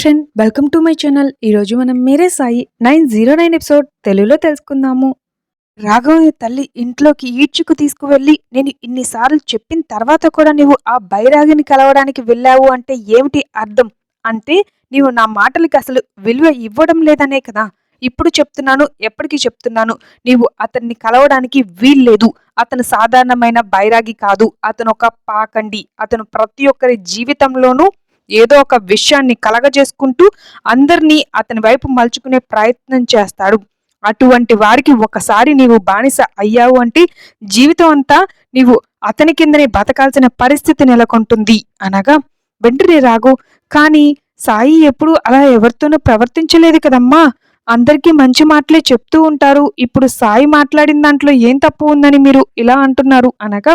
Roshan welcome to my channel ఈరోజు మనం మీరే Sai nine zero nine episode తెలుగులో తెలుసుకుందాము. రాఘవయ్య తల్లి ఇంట్లోకి ఈడ్చుకు తీసుకువెళ్ళి నేను ఇన్నిసార్లు చెప్పిన తర్వాత కూడా నీవు ఆ బైరాగిని కలవడానికి వెళ్ళావు అంటే ఏమిటి అర్థం? అంటే నీవు నా మాటలకి అసలు విలువ ఇవ్వడం లేదనే కదా. ఇప్పుడు చెప్తున్నాను ఎప్పటికీ చెప్తున్నాను. నీవు అతన్ని కలవడానికి వీల్లేదు. అతను సాధారణమైన బైరాగి కాదు. అతను ఒక పాకండి. అతను ప్రతి ఒక్కరి జీవితంలోనూ ఏదో ఒక విషయాన్ని కలగజేసుకుంటూ అందరినీ అతని వైపు మలుచుకునే ప్రయత్నం చేస్తాడు. అటువంటి వారికి ఒకసారి నీవు బానిస అయ్యావు అంటే జీవితం అంతా నీవు అతని కిందనే బతకాల్సిన పరిస్థితి నెలకొంటుంది అనగా వెంటనే రాగు కానీ సాయి ఎప్పుడు అలా ఎవరితోనూ ప్రవర్తించలేదు కదమ్మా. అందరికీ మంచి మాటలే చెప్తూ ఉంటారు. ఇప్పుడు సాయి మాట్లాడిన దాంట్లో ఏం తప్పు ఉందని మీరు ఇలా అంటున్నారు? అనగా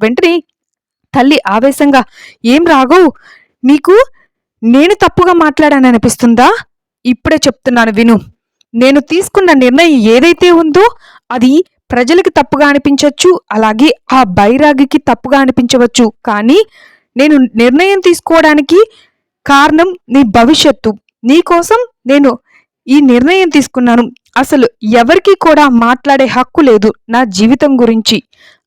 వెంటనే తల్లి ఆవేశంగా ఏం రాఘు నీకు నేను తప్పుగా మాట్లాడాను అనిపిస్తుందా? ఇప్పుడే చెప్తున్నాను విను. నేను తీసుకున్న నిర్ణయం ఏదైతే ఉందో అది ప్రజలకి తప్పుగా అనిపించవచ్చు అలాగే ఆ బైరాగికి తప్పుగా అనిపించవచ్చు. కానీ నేను నిర్ణయం తీసుకోవడానికి కారణం నీ భవిష్యత్తు. నీకోసం నేను ఈ నిర్ణయం తీసుకున్నాను. అసలు ఎవరికీ కూడా మాట్లాడే హక్కు లేదు నా జీవితం గురించి.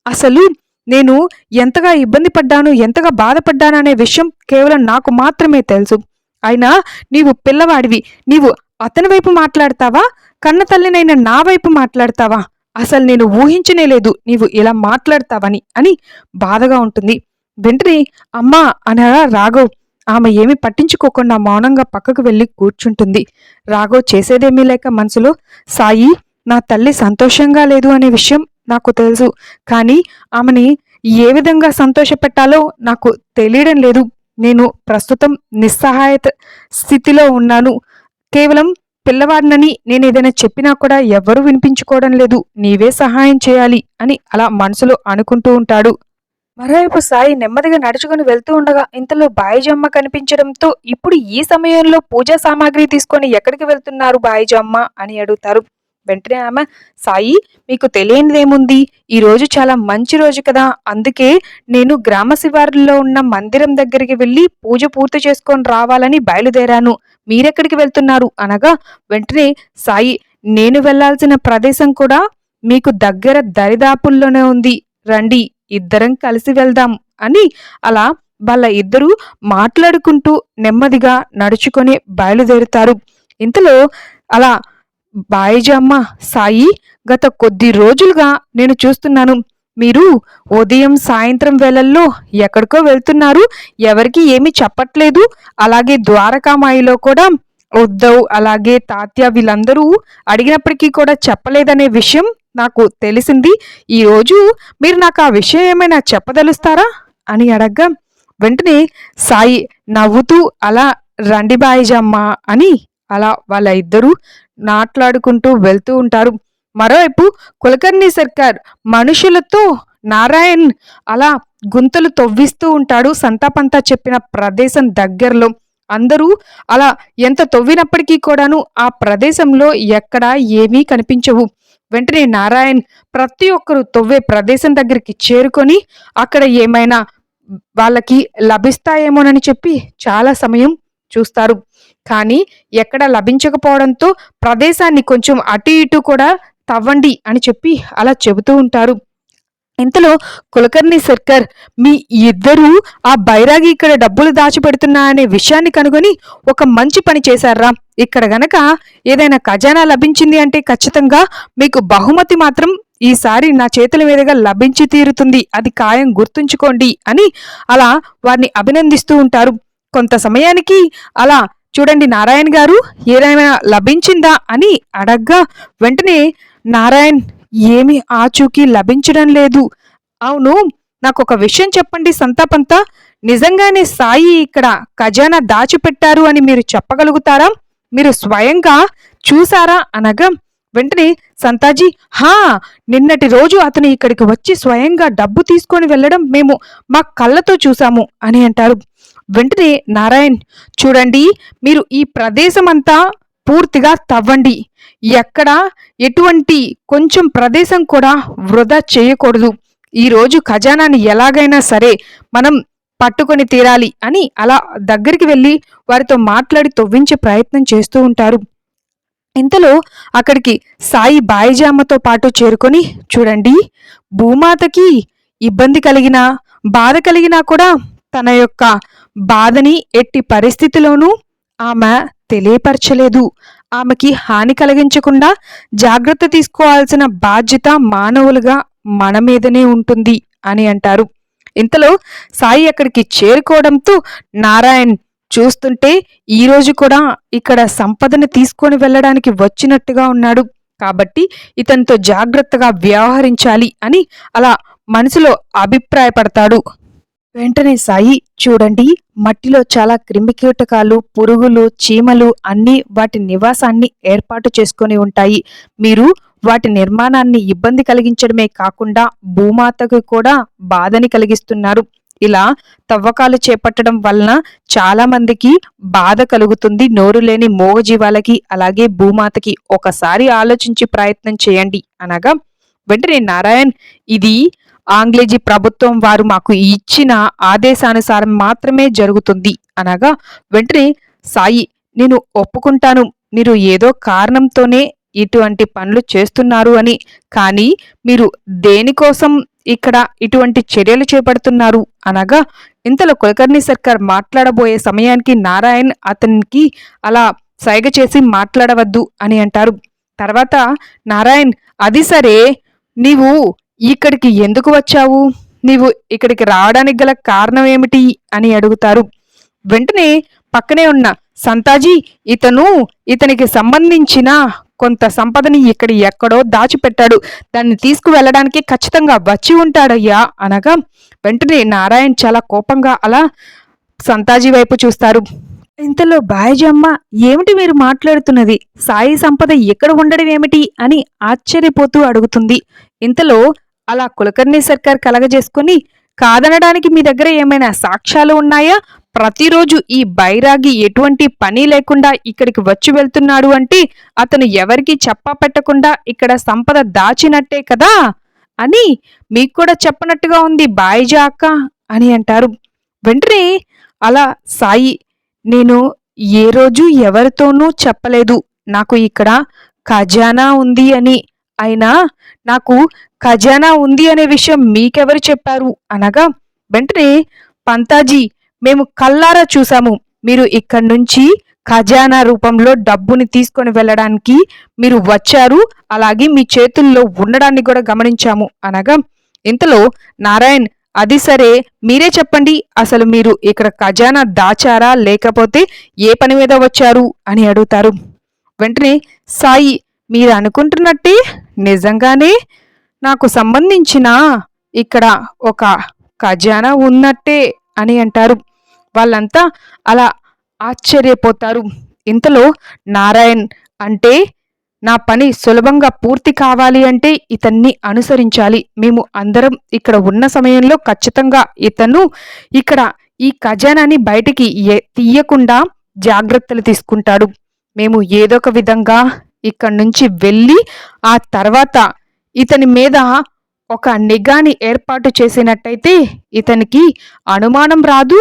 అసలు నేను ఎంతగా ఇబ్బంది పడ్డాను ఎంతగా బాధపడ్డాను అనే విషయం కేవలం నాకు మాత్రమే తెలుసు. అయినా నీవు పిల్లవాడివి నీవు అతని వైపు మాట్లాడతావా కన్న తల్లినైన నా వైపు మాట్లాడతావా? అసలు నేను ఊహించనే లేదు నీవు ఇలా మాట్లాడతావని అని బాధగా ఉంటుంది. వెంటనే అమ్మా అనగా రాఘవ్. ఆమె ఏమి పట్టించుకోకుండా మౌనంగా పక్కకు వెళ్ళి కూర్చుంటుంది. రాఘవ్ చేసేదేమీ లేక మనసులో సాయి నా తల్లి సంతోషంగా లేదు అనే విషయం నాకు తెలుసు. కానీ ఆమెని ఏ విధంగా సంతోషపెట్టాలో నాకు తెలియడం లేదు. నేను ప్రస్తుతం నిస్సహాయత స్థితిలో ఉన్నాను. కేవలం పిల్లవాడినని నేను ఏదైనా చెప్పినా కూడా ఎవ్వరూ వినిపించుకోవడం లేదు. నీవే సహాయం చేయాలి అని అలా మనసులో అనుకుంటూ ఉంటాడు. మరోవైపు సాయి నెమ్మదిగా నడుచుకుని వెళ్తూ ఉండగా ఇంతలో బాయిజమ్మ కనిపించడంతో ఇప్పుడు ఈ సమయంలో పూజా సామాగ్రి తీసుకొని ఎక్కడికి వెళ్తున్నారు బాయిజమ్మ? అని అడుగుతారు. వెంటనే ఆమె సాయి మీకు తెలియనిదేముంది? ఈ రోజు చాలా మంచి రోజు కదా. అందుకే నేను గ్రామ శివారులో ఉన్న మందిరం దగ్గరికి వెళ్ళి పూజ పూర్తి చేసుకొని రావాలని బయలుదేరాను. మీరెక్కడికి వెళ్తున్నారు? అనగా వెంటనే సాయి నేను వెళ్ళాల్సిన ప్రదేశం కూడా మీకు దగ్గర దరిదాపుల్లోనే ఉంది. రండి ఇద్దరం కలిసి వెళ్దాం అని అలా వాళ్ళ ఇద్దరూ మాట్లాడుకుంటూ నెమ్మదిగా నడుచుకొని బయలుదేరుతారు. ఇంతలో అలా బాయిజమ్మ సాయి గత కొద్ది రోజులుగా నేను చూస్తున్నాను. మీరు ఉదయం సాయంత్రం వేళల్లో ఎక్కడికో వెళ్తున్నారు. ఎవరికి ఏమి చెప్పట్లేదు. అలాగే ద్వారకామాయిలో కూడా ఉద్దవ్ అలాగే తాత్య వీళ్ళందరూ అడిగినప్పటికీ కూడా చెప్పలేదనే విషయం నాకు తెలిసింది. ఈరోజు మీరు నాకు ఆ విషయం ఏమైనా చెప్పదలుస్తారా? అని అడగ్గా వెంటనే సాయి నవ్వుతూ అలా రండి బాయిజమ్మ అని అలా వాళ్ళ ఇద్దరూ నాట్లాడుకుంటూ వెళ్తూ ఉంటారు. మరోవైపు కులకర్ణి సర్కార్ మనుషులతో నారాయణ్ అలా గుంతలు తవ్విస్తూ ఉంటాడు. సంతాపంతా చెప్పిన ప్రదేశం దగ్గరలో. అందరూ అలా ఎంత తవ్వినప్పటికీ కూడాను ఆ ప్రదేశంలో ఎక్కడా ఏమీ కనిపించవు. వెంటనే నారాయణ్ ప్రతి ఒక్కరు తవ్వే ప్రదేశం దగ్గరికి చేరుకొని అక్కడ ఏమైనా వాళ్ళకి లభిస్తాయేమోనని చెప్పి చాలా సమయం చూస్తారు. కానీ ఎక్కడ లభించకపోవడంతో ప్రదేశాన్ని కొంచెం అటు ఇటు కూడా తవ్వండి అని చెప్పి అలా చెబుతూ ఉంటారు. ఇంతలో కులకర్ణి సర్కర్ మీ ఇద్దరూ ఆ బైరాగి ఇక్కడ డబ్బులు దాచిపెడుతున్నా అనే విషయాన్ని కనుగొని ఒక మంచి పని చేశారా? ఇక్కడ గనక ఏదైనా ఖజానా లభించింది అంటే ఖచ్చితంగా మీకు బహుమతి మాత్రం ఈసారి నా చేతుల మీదుగా లభించి తీరుతుంది. అది ఖాయం గుర్తుంచుకోండి అని అలా వారిని అభినందిస్తూ ఉంటారు. కొంత సమయానికి అలా చూడండి నారాయణ గారు ఏదైనా లభించిందా అని అడగ్గా వెంటనే నారాయణ్ ఏమి ఆచూకీ లభించడం లేదు. అవును నాకు ఒక విషయం చెప్పండి సంతాపంతా. నిజంగానే సాయి ఇక్కడ ఖజానా దాచిపెట్టారు అని మీరు చెప్పగలుగుతారా? మీరు స్వయంగా చూసారా? అనగా వెంటనే సంతాజీ హా నిన్నటి రోజు అతను ఇక్కడికి వచ్చి స్వయంగా డబ్బు తీసుకొని వెళ్ళడం మేము మా కళ్ళతో చూసాము అని అంటారు. వెంటనే నారాయణ్ చూడండి మీరు ఈ ప్రదేశం అంతా పూర్తిగా తవ్వండి. ఎక్కడ ఎటువంటి కొంచెం ప్రదేశం కూడా వృధా చేయకూడదు. ఈరోజు ఖజానాని ఎలాగైనా సరే మనం పట్టుకొని తీరాలి అని అలా దగ్గరికి వెళ్ళి వారితో మాట్లాడి తవ్వించే ప్రయత్నం చేస్తూ ఉంటారు. ఇంతలో అక్కడికి సాయి బాయిజామతో పాటు చేరుకొని చూడండి భూమాతకి ఇబ్బంది కలిగినా బాధ కలిగినా కూడా తన యొక్క బాధని ఎట్టి పరిస్థితిలోనూ ఆమె తెలియపరచలేదు. ఆమెకి హాని కలిగించకుండా జాగ్రత్త తీసుకోవాల్సిన బాధ్యత మానవులుగా మన మీదనే ఉంటుంది అని అంటారు. ఇంతలో సాయి అక్కడికి చేరుకోవడంతో నారాయణ్ చూస్తుంటే ఈరోజు కూడా ఇక్కడ సంపదను తీసుకొని వెళ్ళడానికి వచ్చినట్టుగా ఉన్నాడు. కాబట్టి ఇతనితో జాగ్రత్తగా వ్యవహరించాలి అని అలా మనసులో అభిప్రాయపడతాడు. వెంటనే సాయి చూడండి. మట్టిలో చాలా క్రిమికీటకాలు పురుగులు చీమలు అన్నీ వాటి నివాసాన్ని ఏర్పాటు చేసుకొని ఉంటాయి. మీరు వాటి నిర్మాణాన్ని ఇబ్బంది కలిగించడమే కాకుండా భూమాతకు కూడా బాధని కలిగిస్తున్నారు. ఇలా తవ్వకాలు చేపట్టడం వలన చాలా మందికి బాధ కలుగుతుంది. నోరు లేని మోగజీవాలకి అలాగే భూమాతకి ఒకసారి ఆలోచించి ప్రయత్నం చేయండి అనగా వెంటనే నారాయణ్ ఇది ఆంగ్లేజీ ప్రభుత్వం వారు మాకు ఇచ్చిన ఆదేశానుసారం మాత్రమే జరుగుతుంది. అనగా వెంటనే సాయి నేను ఒప్పుకుంటాను. మీరు ఏదో కారణంతోనే ఇటువంటి పనులు చేస్తున్నారు అని. కానీ మీరు దేనికోసం ఇక్కడ ఇటువంటి చర్యలు చేపడుతున్నారు? అనగా ఇంతలో కులకర్ణి సర్కార్ మాట్లాడబోయే సమయానికి నారాయణ్ అతనికి అలా సైగ చేసి మాట్లాడవద్దు అని అంటారు. తర్వాత నారాయణ్ అది సరే నీవు ఇక్కడికి ఎందుకు వచ్చావు? నీవు ఇక్కడికి రావడానికి గల కారణం ఏమిటి? అని అడుగుతారు. వెంటనే పక్కనే ఉన్న సంతాజీ ఇతను ఇతనికి సంబంధించిన కొంత సంపదని ఇక్కడ ఎక్కడో దాచిపెట్టాడు. దాన్ని తీసుకువెళ్ళడానికి ఖచ్చితంగా వచ్చి ఉంటాడయ్యా అనగా వెంటనే నారాయణ్ చాలా కోపంగా అలా సంతాజీ వైపు చూస్తారు. ఇంతలో బాయజమ్మ ఏమిటి మీరు మాట్లాడుతున్నది? సాయి సంపద ఎక్కడ ఉండడం ఏమిటి? అని ఆశ్చర్యపోతూ అడుగుతుంది. ఇంతలో అలా కులకర్ణి సర్కార్ కలగజేసుకుని కాదనడానికి మీ దగ్గర ఏమైనా సాక్ష్యాలు ఉన్నాయా? ప్రతిరోజు ఈ బైరాగి ఎటువంటి పని లేకుండా ఇక్కడికి వచ్చి వెళ్తున్నాడు అంటే అతను ఎవరికి చెప్పా పెట్టకుండా ఇక్కడ సంపద దాచినట్టే కదా? అని మీకు కూడా చెప్పనట్టుగా ఉంది బాయిజా అక్క అని అంటారు. వెంటనే అలా సాయి నేను ఏ రోజు ఎవరితోనూ చెప్పలేదు. నాకు ఇక్కడ ఖజానా ఉంది అని. అయినా నాకు ఖజానా ఉంది అనే విషయం మీకెవరు చెప్పారు? అనగా వెంటనే పంతాజీ మేము కల్లారా చూసాము మీరు ఇక్కడి నుంచి ఖజానా రూపంలో డబ్బుని తీసుకొని వెళ్ళడానికి మీరు వచ్చారు. అలాగే మీ చేతుల్లో ఉండడాన్ని కూడా గమనించాము. అనగా ఇంతలో నారాయణ్ అది సరే మీరే చెప్పండి. అసలు మీరు ఇక్కడ ఖజానా దాచారా? లేకపోతే ఏ పని మీద వచ్చారు? అని అడుగుతారు. వెంటనే సాయి మీరు అనుకుంటున్నట్టే నిజంగానే నాకు సంబంధించిన ఇక్కడ ఒక ఖజానా ఉన్నట్టే అని అంటారు. వాళ్ళంతా అలా ఆశ్చర్యపోతారు. ఇంతలో నారాయణ్ అంటే నా పని సులభంగా పూర్తి కావాలి అంటే ఇతన్ని అనుసరించాలి. మేము అందరం ఇక్కడ ఉన్న సమయంలో ఖచ్చితంగా ఇతను ఇక్కడ ఈ ఖజానాని బయటికి తీయకుండా జాగ్రత్తలు తీసుకుంటాడు. మేము ఏదో ఒక విధంగా ఇక్కడి నుంచి వెళ్ళి ఆ తర్వాత ఇతని మీద ఒక నిఘాని ఏర్పాటు చేసినట్టయితే ఇతనికి అనుమానం రాదు.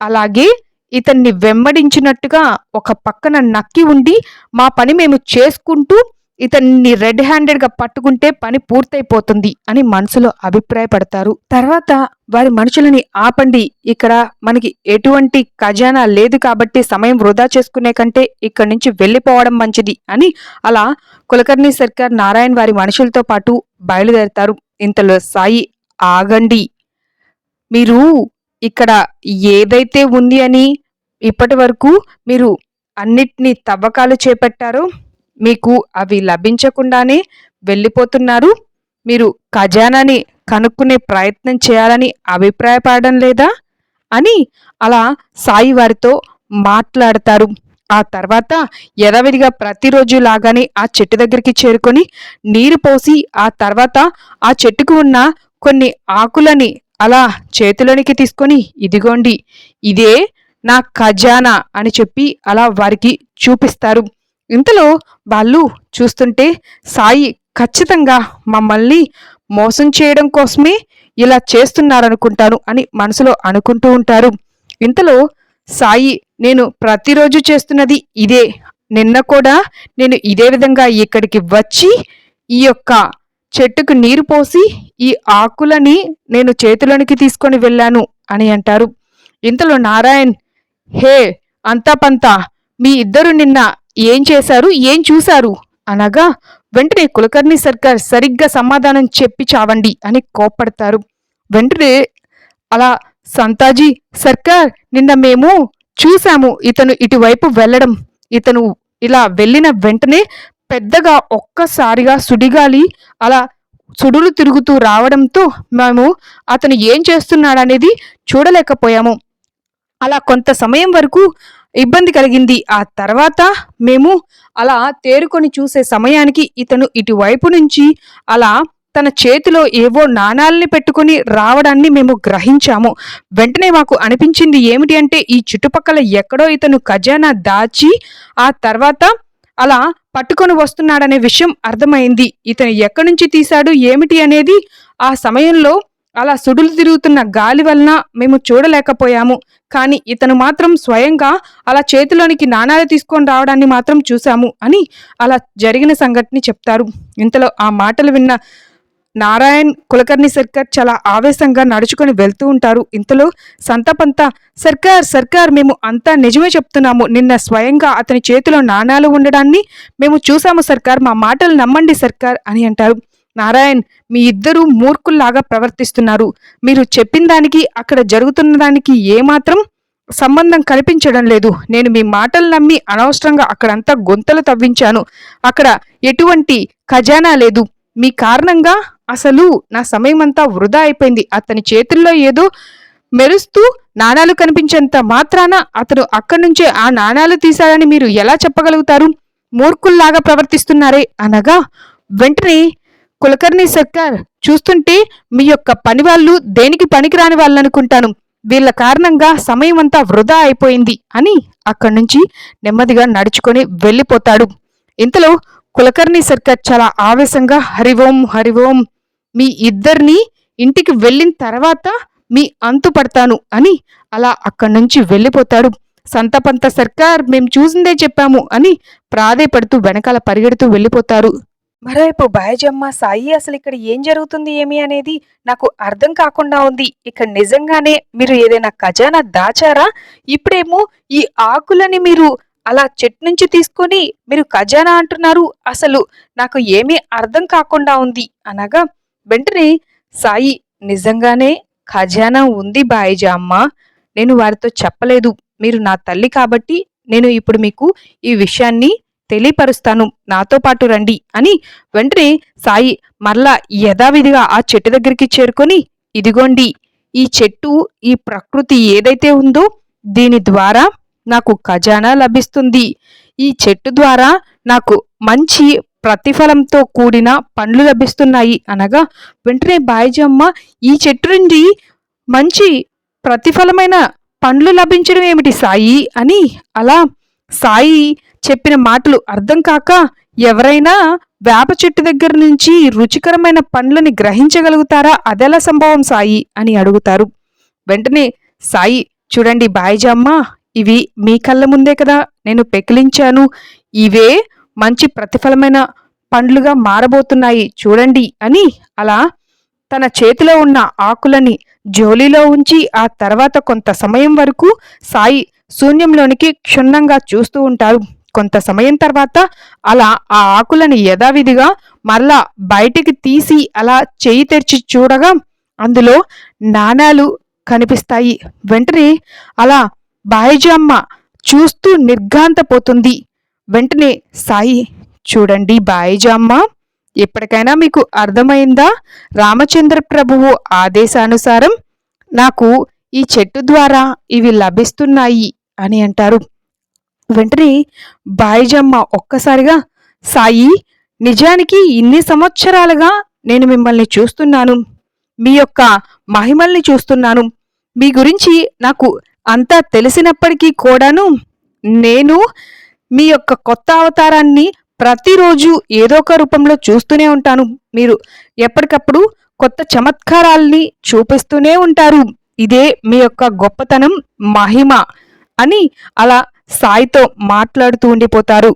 అలాగే ఇతన్ని వెంబడించినట్టుగా ఒక పక్కన నక్కి ఉండి మా పని మేము చేసుకుంటూ ఇతన్ని రెడ్ హ్యాండెడ్గా పట్టుకుంటే పని పూర్తయిపోతుంది అని మనసులో అభిప్రాయపడతారు. తర్వాత వారి మనుషులని ఆపండి. ఇక్కడ మనకి ఎటువంటి ఖజానా లేదు కాబట్టి సమయం వృధా చేసుకునే కంటే ఇక్కడి నుంచి వెళ్ళిపోవడం మంచిది అని అలా కులకర్ణి సర్కార్ నారాయణ్ వారి మనుషులతో పాటు బయలుదేరతారు. ఇంతలో సాయి ఆగండి. మీరు ఇక్కడ ఏదైతే ఉంది అని ఇప్పటి వరకు మీరు అన్నిటినీ తవ్వకాలు చేపట్టారో మీకు అవి లభించకుండానే వెళ్ళిపోతున్నారు. మీరు ఖజానాని కనుక్కునే ప్రయత్నం చేయాలని అభిప్రాయపడడం లేదా? అని అలా సాయి వారితో మాట్లాడతారు. ఆ తర్వాత యథావిధిగా ప్రతిరోజు లాగానే ఆ చెట్టు దగ్గరికి చేరుకొని నీరు పోసి ఆ తర్వాత ఆ చెట్టుకు ఉన్న కొన్ని ఆకులని అలా చేతిలోనికి తీసుకొని ఇదిగోండి ఇదే నా ఖజానా అని చెప్పి అలా వారికి చూపిస్తారు. ఇంతలో వాళ్ళు చూస్తుంటే సాయి ఖచ్చితంగా మమ్మల్ని మోసం చేయడం కోసమే ఇలా చేస్తున్నారనుకుంటాను అని మనసులో అనుకుంటూ ఉంటారు. ఇంతలో సాయి నేను ప్రతిరోజు చేస్తున్నది ఇదే. నిన్న కూడా నేను ఇదే విధంగా ఇక్కడికి వచ్చి ఈ యొక్క చెట్టుకు నీరు పోసి ఈ ఆకులని నేను చేతిలోనికి తీసుకొని వెళ్ళాను అని అంటారు. ఇంతలో నారాయణ్ హే అంతా పంతా మీ ఇద్దరు నిన్న ఏం చేశారు? ఏం చూశారు? అనగా వెంటనే కులకర్ణి సర్కార్ సరిగ్గా సమాధానం చెప్పి చావండి అని కోప్పడతారు. వెంటనే అలా సంతాజీ సర్కార్ నిన్న మేము చూశాము ఇతను ఇటువైపు వెళ్ళడం. ఇతను ఇలా వెళ్ళిన వెంటనే పెద్దగా ఒక్కసారిగా సుడిగాలి అలా సుడులు తిరుగుతూ రావడంతో మేము అతను ఏం చేస్తున్నాడనేది చూడలేకపోయాము. అలా కొంత సమయం వరకు ఇబ్బంది కలిగింది. ఆ తర్వాత మేము అలా తేరుకొని చూసే సమయానికి ఇతను ఇటువైపు నుంచి అలా తన చేతిలో ఏవో నాణాలని పెట్టుకుని రావడాన్ని మేము గ్రహించాము. వెంటనే మాకు అనిపించింది ఏమిటి అంటే ఈ చుట్టుపక్కల ఎక్కడో ఇతను ఖజానా దాచి ఆ తర్వాత అలా పట్టుకొని వస్తున్నాడనే విషయం అర్థమైంది. ఇతను ఎక్కడి నుంచి తీశాడు ఏమిటి అనేది ఆ సమయంలో అలా సుడులు తిరుగుతున్న గాలి వలన మేము చూడలేకపోయాము. కానీ ఇతను మాత్రం స్వయంగా అలా చేతిలోనికి నాణాలు తీసుకొని రావడాన్ని మాత్రం చూశాము అని అలా జరిగిన సంఘటన చెప్తారు. ఇంతలో ఆ మాటలు విన్న నారాయణ్ కులకర్ణి సర్కార్ చాలా ఆవేశంగా నడుచుకొని వెళ్తూ ఉంటారు. ఇంతలో సంతపంత సర్కార్ సర్కార్ మేము అంతా నిజమే చెప్తున్నాము. నిన్న స్వయంగా అతని చేతిలో నాణాలు ఉండడాన్ని మేము చూసాము సర్కార్ మా మాటలు నమ్మండి సర్కార్ అని అంటారు. నారాయణ్ మీ ఇద్దరూ మూర్ఖుల్లాగా ప్రవర్తిస్తున్నారు. మీరు చెప్పిన దానికి అక్కడ జరుగుతున్న దానికి ఏమాత్రం సంబంధం కనిపించడం లేదు. నేను మీ మాటలు నమ్మి అనవసరంగా అక్కడంతా గొంతలు తవ్వించాను. అక్కడ ఎటువంటి ఖజానా లేదు. మీ కారణంగా అసలు నా సమయం అంతా వృధా అయిపోయింది. అతని చేతుల్లో ఏదో మెరుస్తూ నాణాలు కనిపించేంత మాత్రాన అతను అక్కడి నుంచే ఆ నాణాలు తీశాడని మీరు ఎలా చెప్పగలుగుతారు? మూర్ఖుల్లాగా ప్రవర్తిస్తున్నారే అనగా వెంటనే కులకర్ణి సర్కార్ చూస్తుంటే మీ యొక్క పని వాళ్ళు దేనికి పనికిరాని వాళ్ళనుకుంటాను. వీళ్ళ కారణంగా సమయం అంతా వృధా అయిపోయింది అని అక్కడి నుంచి నెమ్మదిగా నడుచుకొని వెళ్ళిపోతాడు. ఇంతలో కులకర్ణి సర్కార్ చాలా ఆవేశంగా హరివోం హరివోం మీ ఇద్దరిని ఇంటికి వెళ్ళిన తర్వాత మీ అంతు పడతాను అని అలా అక్కడి నుంచి వెళ్ళిపోతాడు. సంతపంత సర్కార్ మేము చూసిందే చెప్పాము అని ప్రాధేయపడుతూ వెనకాల పరిగెడుతూ వెళ్ళిపోతారు. మరోవైపు బాయజమ్మ సాయి అసలు ఇక్కడ ఏం జరుగుతుంది ఏమి అనేది నాకు అర్థం కాకుండా ఉంది. ఇక్కడ నిజంగానే మీరు ఏదైనా ఖజానా దాచారా? ఇప్పుడేమో ఈ ఆకులని మీరు అలా చెట్టు నుంచి తీసుకొని మీరు ఖజానా అంటున్నారు. అసలు నాకు ఏమీ అర్థం కాకుండా ఉంది. అనగా వెంటనే సాయి నిజంగానే ఖజానా ఉంది బాయిజామ్మ. నేను వారితో చెప్పలేదు. మీరు నా తల్లి కాబట్టి నేను ఇప్పుడు మీకు ఈ విషయాన్ని తెలియపరుస్తాను. నాతో పాటు రండి అని వెంటనే సాయి మరలా యథావిధిగా ఆ చెట్టు దగ్గరికి చేరుకొని ఇదిగోండి ఈ చెట్టు ఈ ప్రకృతి ఏదైతే ఉందో దీని ద్వారా నాకు ఖజానా లభిస్తుంది. ఈ చెట్టు ద్వారా నాకు మంచి ప్రతిఫలంతో కూడిన పండ్లు లభిస్తున్నాయి అనగా వెంటనే బాయిజమ్మ ఈ చెట్టు నుండి మంచి ప్రతిఫలమైన పండ్లు లభించడం ఏమిటి సాయి? అని అలా సాయి చెప్పిన మాటలు అర్థం కాక ఎవరైనా వేప చెట్టు దగ్గర నుంచి రుచికరమైన పండ్లని గ్రహించగలుగుతారా? అదెలా సంభవం సాయి? అని అడుగుతారు. వెంటనే సాయి చూడండి బాయిజమ్మ ఇవి మీ కళ్ళ ముందే కదా నేను పెకిలించాను. ఇవే మంచి ప్రతిఫలమైన పండ్లుగా మారబోతున్నాయి చూడండి అని అలా తన చేతిలో ఉన్న ఆకులని జోలీలో ఉంచి ఆ తర్వాత కొంత సమయం వరకు సాయి శూన్యంలోనికి క్షుణ్ణంగా చూస్తూ ఉంటారు. కొంత సమయం తర్వాత అలా ఆ ఆకులను యథావిధిగా మరలా బయటికి తీసి అలా చేయి తెరిచి చూడగా అందులో నాణాలు కనిపిస్తాయి. వెంటనే అలా బాయిజమ్మ చూస్తూ నిర్ఘాంతపోతుంది. వెంటనే సాయి చూడండి బాయిజమ్మ ఎప్పటికైనా మీకు అర్థమైందా? రామచంద్ర ప్రభువు ఆదేశానుసారం నాకు ఈ చెట్టు ద్వారా ఇవి లభిస్తున్నాయి అని అంటారు. వెంటనే బాయిజమ్మ ఒక్కసారిగా సాయి నిజానికి ఇన్ని సంవత్సరాలుగా నేను మిమ్మల్ని చూస్తున్నాను. మీ యొక్క మహిమల్ని చూస్తున్నాను. మీ గురించి నాకు అంతా తెలిసినప్పటికీ కూడాను నేను మీ యొక్క కొత్త అవతారాన్ని ప్రతిరోజు ఏదో ఒక రూపంలో చూస్తూనే ఉంటాను. మీరు ఎప్పటికప్పుడు కొత్త చమత్కారాల్ని చూపిస్తూనే ఉంటారు. ఇదే మీ యొక్క గొప్పతనం మహిమ అని అలా సాయితో మాట్లాడుతూ ఉండిపోతారు.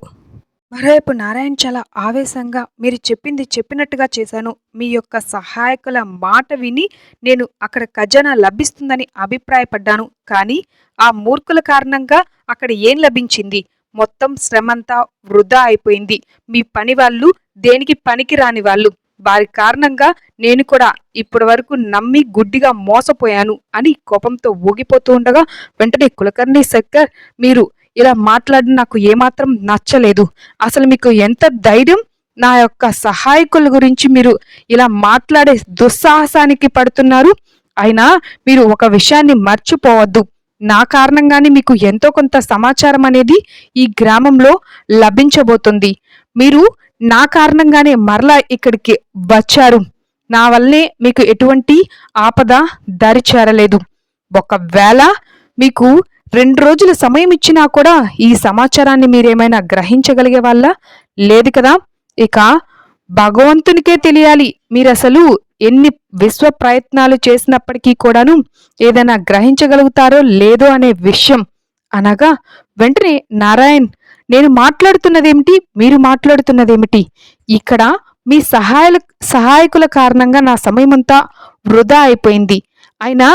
మరోవైపు నారాయణ చాలా ఆవేశంగా మీరు చెప్పింది చెప్పినట్టుగా చేశాను. మీ యొక్క సహాయకుల మాట విని నేను అక్కడ ఖజానా లభిస్తుందని అభిప్రాయపడ్డాను. కానీ ఆ మూర్ఖుల కారణంగా అక్కడ ఏం లభించింది? మొత్తం శ్రమంతా వృధా అయిపోయింది. మీ పని వాళ్ళు దేనికి పనికి రాని వాళ్ళు? వారి కారణంగా నేను కూడా ఇప్పటి వరకు నమ్మి గుడ్డిగా మోసపోయాను అని కోపంతో ఊగిపోతూ ఉండగా వెంటనే కులకర్ణి శక్కర్ మీరు ఇలా మాట్లాడి నాకు ఏమాత్రం నచ్చలేదు. అసలు మీకు ఎంత ధైర్యం? నా యొక్క సహాయకుల గురించి మీరు ఇలా మాట్లాడే దుస్సాహసానికి పడుతున్నారు. అయినా మీరు ఒక విషయాన్ని మర్చిపోవద్దు. నా కారణంగానే మీకు ఎంతో కొంత సమాచారం అనేది ఈ గ్రామంలో లభించబోతుంది. మీరు నా కారణంగానే మరలా ఇక్కడికి వచ్చారు. నా వల్లే మీకు ఎటువంటి ఆపద దరి చేరలేదు ఒకవేళ మీకు రెండు రోజుల సమయం ఇచ్చినా కూడా ఈ సమాచారాన్ని మీరేమైనా గ్రహించగలిగే వాళ్ళ? లేదు కదా. ఇక భగవంతునికే తెలియాలి. మీరు అసలు ఎన్ని విశ్వ ప్రయత్నాలు చేసినప్పటికీ కూడాను ఏదైనా గ్రహించగలుగుతారో లేదో అనే విషయం. అనగా వెంటనే నారాయణ్ నేను మాట్లాడుతున్నదేమిటి? మీరు మాట్లాడుతున్నదేమిటి? ఇక్కడ మీ సహాయ సహాయకుల కారణంగా నా సమయమంతా వృధా అయిపోయింది. అయినా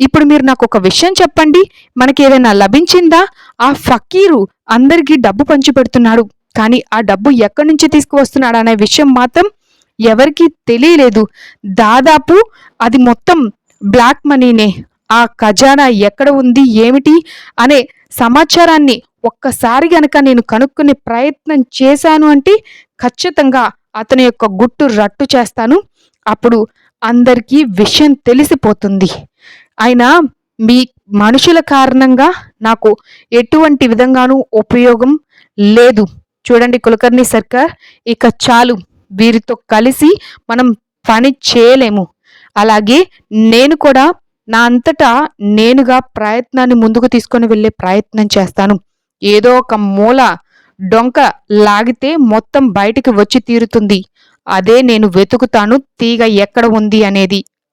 ఇప్పుడు మీరు నాకు ఒక విషయం చెప్పండి. మనకి ఏదైనా లభించిందా? ఆ ఫకీరు అందరికీ డబ్బు పంచిపెడుతున్నాడు. కానీ ఆ డబ్బు ఎక్కడి నుంచి తీసుకువస్తున్నాడు అనే విషయం మాత్రం ఎవరికీ తెలియలేదు. దాదాపు అది మొత్తం బ్లాక్ మనీనే. ఆ ఖజానా ఎక్కడ ఉంది? ఏమిటి? అనే సమాచారాన్ని ఒక్కసారి గనక నేను కనుక్కునే ప్రయత్నం చేశాను అంటే ఖచ్చితంగా అతని యొక్క గుట్టు రట్టు చేస్తాను. అప్పుడు అందరికీ విషయం తెలిసిపోతుంది. అయినా మీ మనుషుల కారణంగా నాకు ఎటువంటి విధంగానూ ఉపయోగం లేదు. చూడండి కులకర్ణి సర్కార్ ఇక చాలు. వీరితో కలిసి మనం పని చేయలేము. అలాగే నేను కూడా నా అంతటా నేనుగా ప్రయత్నాన్ని ముందుకు తీసుకొని వెళ్ళే ప్రయత్నం చేస్తాను. ఏదో ఒక మూల డొంక లాగితే మొత్తం బయటికి వచ్చి తీరుతుంది. అదే నేను వెతుకుతాను తీగ ఎక్కడ ఉంది అనేది.